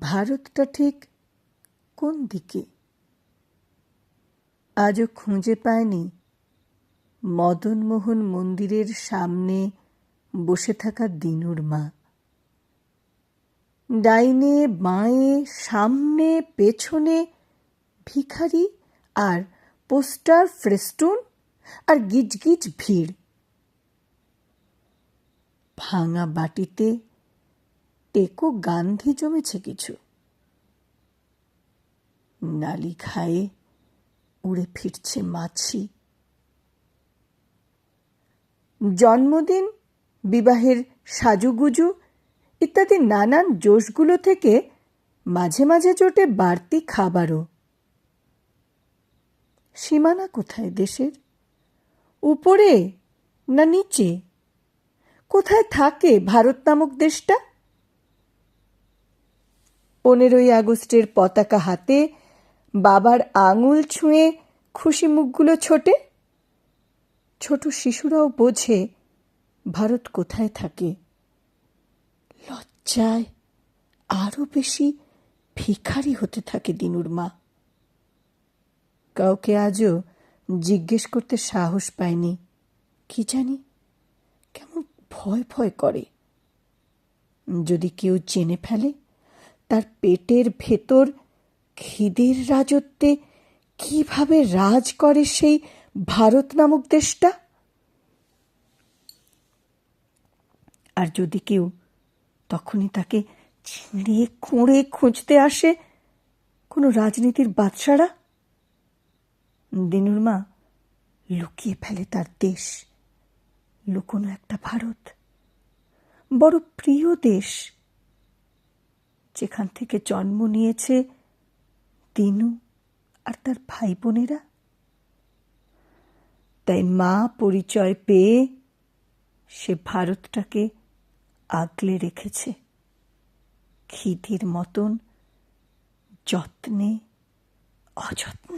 ভারতটা ঠিক কোন দিকে? আজও খুঁজে পায়নি মদনমোহন মন্দিরের সামনে বসে থাকা দিনুর মা। ডাইনে, বাঁয়ে, সামনে, পেছনে ভিখারি আর পোস্টার ফ্রেস্টুন আর গিজগিজ ভিড়। ভাঙা বাটিতে টেকো গান্ধী জমেছে কিছু। নালি খায়ে উড়ে ফিরছে মাছি। জন্মদিন, বিবাহের সাজুগুজু ইত্যাদি নানান জোশগুলো থেকে মাঝে মাঝে জোটে বাড়তি খাবারও। সীমানা কোথায় দেশের? উপরে না নিচে? কোথায় থাকে ভারত নামক দেশটা? পনেরোই আগস্টের পতাকা হাতে বাবার আঙুল ছুঁয়ে খুশি মুখগুলো ছোটে। ছোট শিশুরাও বোঝে ভারত কোথায় থাকে। লজ্জায় আরও বেশি ভিখারি হতে থাকে দিনুর মা। কাউকে আজও জিজ্ঞেস করতে সাহস পায়নি। কি জানি কেমন ভয় ভয় করে। যদি কেউ চেনে ফেলে তার পেটের ভেতর খিদের রাজত্বে কীভাবে রাজ করে সেই ভারত নামক দেশটা? আর যদি কেউ তখনই তাকে ছিঁড়ে খুঁড়ে খুঁজতে আসে, কোনো রাজনীতির বাদশারা? দিনুর মা লুকিয়ে ফেলে তার দেশ, লুকোনো একটা ভারত। বড় প্রিয় দেশ যেখান থেকে জন্ম নিয়েছে দিনু আর তার ভাই বোনেরা তাই মা পরিচয় পেয়ে সে ভারতটাকে আগলে রেখেছে। খিদির মতন যত্নে, অযত্নে।